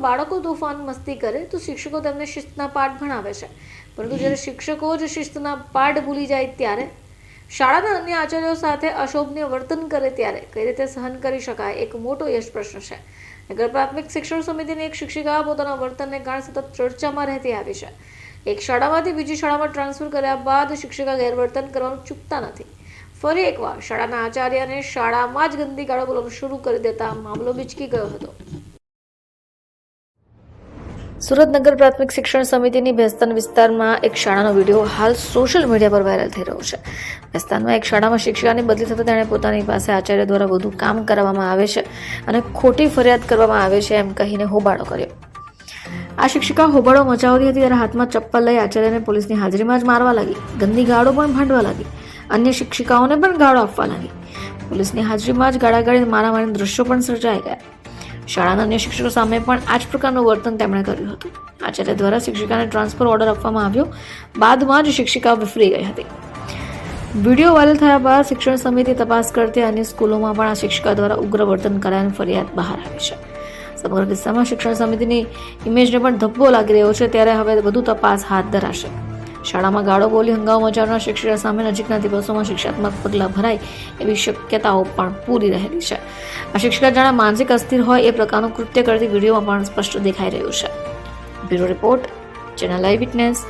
બાળકો તોફાન મસ્તી કરે તો શિક્ષકો તેમને શિસ્તના પાઠ ભણાવે છે. પરંતુ જ્યારે શિક્ષકો જ શિસ્તના પાઠ ભૂલી જાય ત્યારે શાળાના અન્ય આચાર્યો સાથે અશોભનીય વર્તન કરે ત્યારે કઈ રીતે સહન કરી શકાય, એક મોટો યશ પ્રશ્ન છે. નગર પ્રાથમિક શિક્ષણ સમિતિની એક શિક્ષિકા પોતાના વર્તનને કારણે સતત ચર્ચામાં રહેતી આવી છે. એક શાળામાંથી બીજી શાળામાં ટ્રાન્સફર કર્યા બાદ શિક્ષિકા ગેરવર્તન કરવાનું ચૂકતા નથી. ફરી એકવાર શાળાના આચાર્યને શાળામાં જ ગંદી ગાળો બોલવાનું શરૂ કરી દેતા મામલો બિચકી ગયો હતો. સુરત નગર પ્રાથમિક શિક્ષણ સમિતિની ભેસ્તાન વિસ્તારમાં એક શાળાનો વીડિયો હાલ સોશિયલ મીડિયા પર વાયરલ થઈ રહ્યો છે. ભેસ્તાનમાં એક શાળામાં શિક્ષિકાની બદલી થતાં તેણે પોતાની પાસે આચાર્ય દ્વારા વધુ કામ કરાવવામાં આવે છે અને ખોટી ફરિયાદ કરવામાં આવે છે એમ કહીને હોબાળો કર્યો. આ શિક્ષિકા હોબાળો મચાવતી હતી ત્યારે હાથમાં ચપ્પલ લઈ આચાર્યને પોલીસની હાજરીમાં જ મારવા લાગી. ગંદી ગાળો પણ ભાંડવા લાગી. અન્ય શિક્ષિકાઓને પણ ગાળો આપવા લાગી. પોલીસની હાજરીમાં જ ગાળાગાળી મારામારી દ્રશ્યો પણ સર્જાઈ ગયા. શાળાના અન્ય શિક્ષકો સામે પણ આ જ પ્રકારનું વર્તન તેમણે કર્યું હતું. આચાર્ય દ્વારા શિક્ષિકાને ટ્રાન્સફર ઓર્ડર આપવામાં આવ્યો. બાદમાં જ શિક્ષિકા વિફરી ગઈ હતી. વીડિયો વાયરલ થયા બાદ શિક્ષણ સમિતિ તપાસ કરતી અન્ય સ્કૂલોમાં પણ આ શિક્ષિકા દ્વારા ઉગ્ર વર્તન કરાયાની ફરિયાદ બહાર આવી છે. સમગ્ર કિસ્સામાં શિક્ષણ સમિતિની ઇમેજને પણ ધબ્બો લાગી રહ્યો છે, ત્યારે હવે વધુ તપાસ હાથ ધરાશે. શાળામાં ગાળો બોલી હંગામો મચાવનાર શિક્ષકો સામે નજીકના દિવસોમાં શિક્ષાત્મક પગલાં ભરાય એવી શક્યતાઓ પણ પૂરી રહેલી છે. આ શિક્ષિકા જાણે માનસિક અસ્થિર હોય એ પ્રકારનું કૃત્ય કરતી વિડીયોમાં પણ સ્પષ્ટ દેખાઈ રહ્યું છે. Bureau report, channel live witness